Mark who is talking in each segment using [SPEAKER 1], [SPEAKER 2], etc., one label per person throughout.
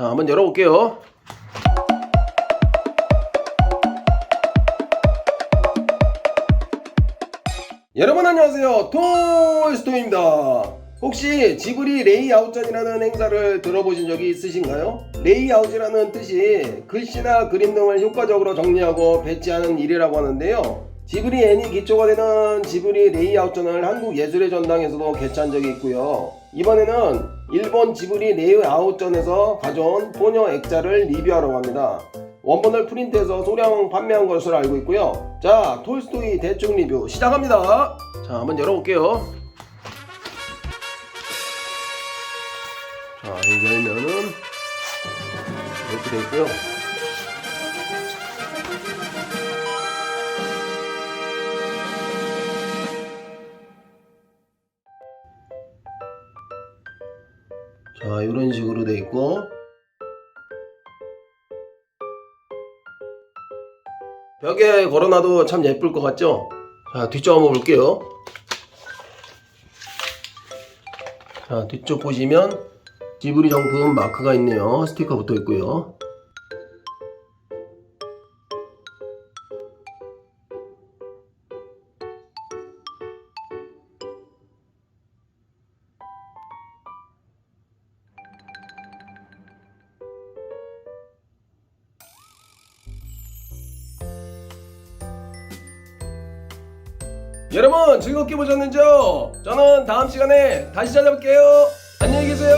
[SPEAKER 1] 자, 한번 열어볼게요. 여러분 안녕하세요. 톨스토입니다. 혹시 지브리 레이아웃전이라는 행사를 들어보신 적이 있으신가요? 레이아웃이라는 뜻이 글씨나 그림 등을 효과적으로 정리하고 배치하는 일이라고 하는데요. 지브리 애니 기초가 되는 지브리 레이아웃전을 한국 예술의 전당에서도 개최한 적이 있고요. 이번에는 일본 지브리 레이아웃 전에서 가져온 소녀 액자를 리뷰하러 갑니다. 원본을 프린트해서 소량 판매한 것으로 알고 있고요. 자, 톨스토이 대충 리뷰 시작합니다. 자, 한번 열어볼게요. 자, 이거 열면은 이렇게 돼 있고요. 자, 이런 식으로 돼 있고 벽에 걸어놔도 참 예쁠 것 같죠? 자, 뒤쪽 한번 볼게요. 자, 뒤쪽 보시면 지브리 정품 마크가 있네요. 스티커 붙어 있고요. 여러분 즐겁게 보셨는지요? 저는 다음 시간에 다시 찾아뵐게요. 안녕히 계세요.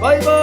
[SPEAKER 1] 바이바이.